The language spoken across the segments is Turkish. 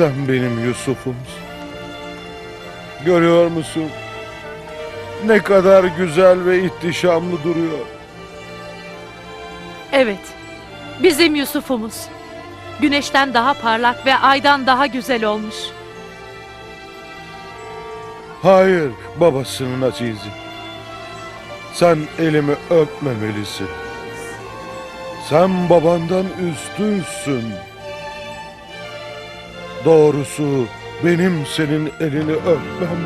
Sen benim Yusuf'umsun. Görüyor musun? Ne kadar güzel ve ihtişamlı duruyor. Evet, bizim Yusuf'umuz. Güneşten daha parlak ve aydan daha güzel olmuş. Hayır babasının azizi. Sen elimi öpmemelisin. Sen babandan üstünsün. Doğrusu benim senin elini öpmem.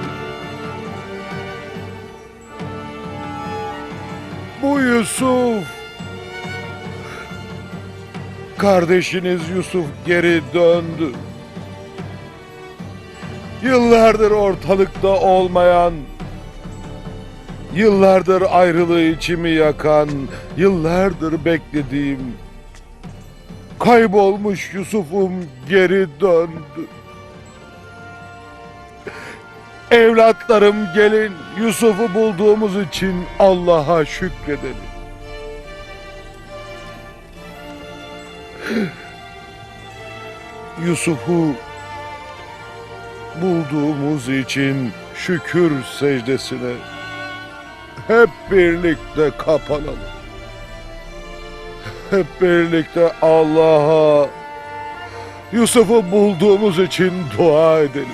Bu Yusuf. Kardeşiniz Yusuf geri döndü. Yıllardır ortalıkta olmayan, yıllardır ayrılığı içimi yakan, yıllardır beklediğim, kaybolmuş Yusuf'um geri döndü. Evlatlarım gelin Yusuf'u bulduğumuz için Allah'a şükredelim. Yusuf'u bulduğumuz için şükür secdesine hep birlikte kapanalım. Hep birlikte Allah'a Yusuf'u bulduğumuz için dua edelim.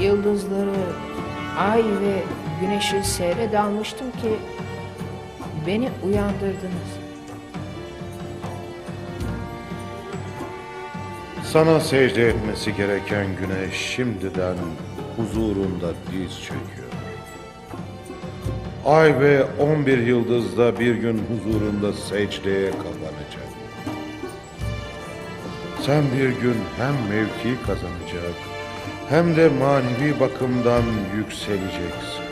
Yıldızları, ay ve güneşi seyre dalmıştım ki beni uyandırdınız. Sana secde etmesi gereken güneş şimdiden huzurunda diz çöküyor. Ay ve on bir yıldız da bir gün huzurunda secdeye kapanacak. Sen bir gün hem mevki kazanacak hem de manevi bakımdan yükseleceksin.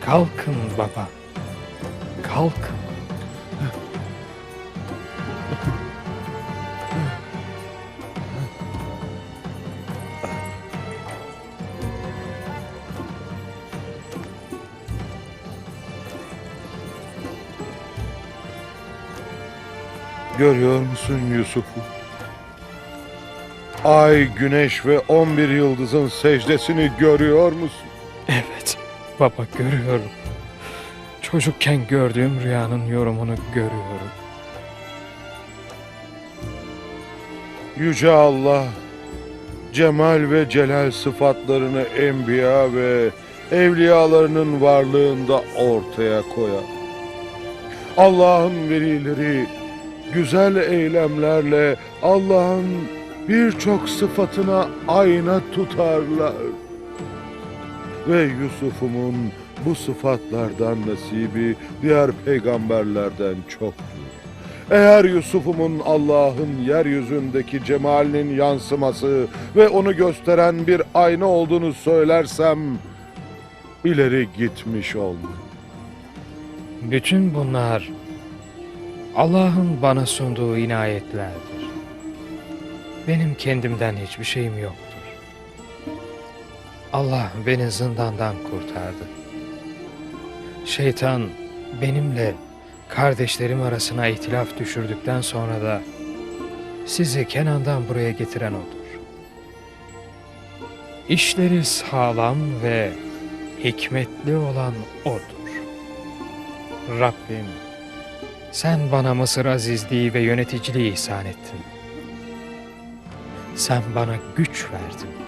Kalkın baba. Kalkın. Görüyor musun Yusuf'u? Ay, güneş ve on bir yıldızın secdesini görüyor musun? Baba görüyorum. Çocukken gördüğüm rüyanın yorumunu görüyorum. Yüce Allah, cemal ve celal sıfatlarını enbiya ve evliyalarının varlığında ortaya koyar. Allah'ın velileri güzel eylemlerle Allah'ın birçok sıfatına ayna tutarlar. Ve Yusuf'umun bu sıfatlardan nasibi diğer peygamberlerden çoktur. Eğer Yusuf'umun Allah'ın yeryüzündeki cemalinin yansıması ve onu gösteren bir ayna olduğunu söylersem ileri gitmiş olmam. Bütün bunlar Allah'ın bana sunduğu inayetlerdir. Benim kendimden hiçbir şeyim yoktur. Allah beni zindandan kurtardı. Şeytan benimle kardeşlerim arasına ihtilaf düşürdükten sonra da sizi Kenan'dan buraya getiren odur. İşleri sağlam ve hikmetli olan odur. Rabbim, sen bana Mısır azizliği ve yöneticiliği ihsan ettin. Sen bana güç verdin.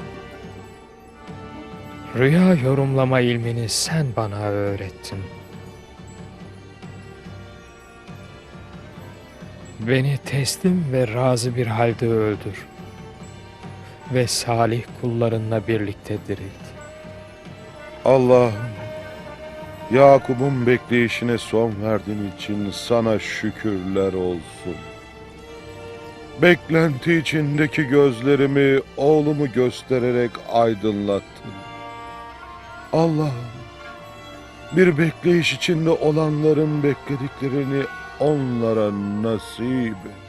Rüya yorumlama ilmini sen bana öğrettin. Beni teslim ve razı bir halde öldür. Ve salih kullarınla birlikte dirilt. Allah'ım, Yakup'un bekleyişine son verdiğin için sana şükürler olsun. Beklenti içindeki gözlerimi oğlumu göstererek aydınlattın. Allah'ım, bir bekleyiş içinde olanların beklediklerini onlara nasip et.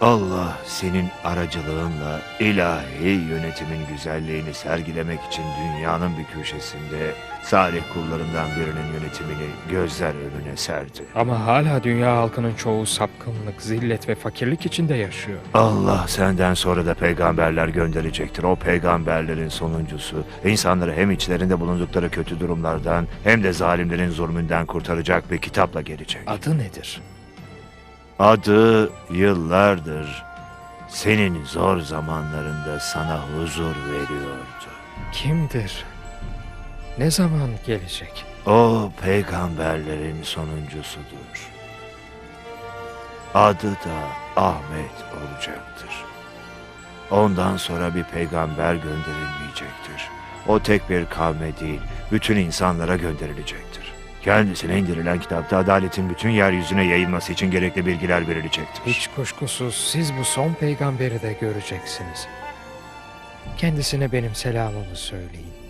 Allah senin aracılığınla ilahi yönetimin güzelliğini sergilemek için dünyanın bir köşesinde salih kullarından birinin yönetimini gözler önüne serdi. Ama hala dünya halkının çoğu sapkınlık, zillet ve fakirlik içinde yaşıyor. Allah senden sonra da peygamberler gönderecektir. O peygamberlerin sonuncusu insanları hem içlerinde bulundukları kötü durumlardan hem de zalimlerin zulmünden kurtaracak bir kitapla gelecek. Adı nedir? Adı yıllardır senin zor zamanlarında sana huzur veriyordu. Kimdir? Ne zaman gelecek? O peygamberlerin sonuncusudur. Adı da Ahmet olacaktır. Ondan sonra bir peygamber gönderilmeyecektir. O tek bir kavme değil, bütün insanlara gönderilecektir. Kendisine indirilen kitapta adaletin bütün yeryüzüne yayılması için gerekli bilgiler verilecektir. Hiç kuşkusuz siz bu son peygamberi de göreceksiniz. Kendisine benim selamımı söyleyin.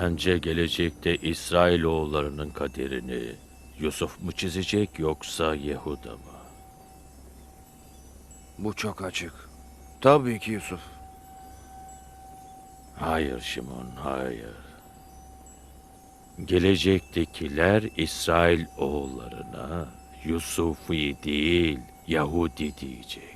Sence gelecekte İsrailoğullarının kaderini Yusuf mu çizecek yoksa Yehuda mı? Bu çok açık. Tabii ki Yusuf. Hayır Şimon, hayır. Gelecektekiler İsrail oğullarına Yusufi değil Yahudi diyecek.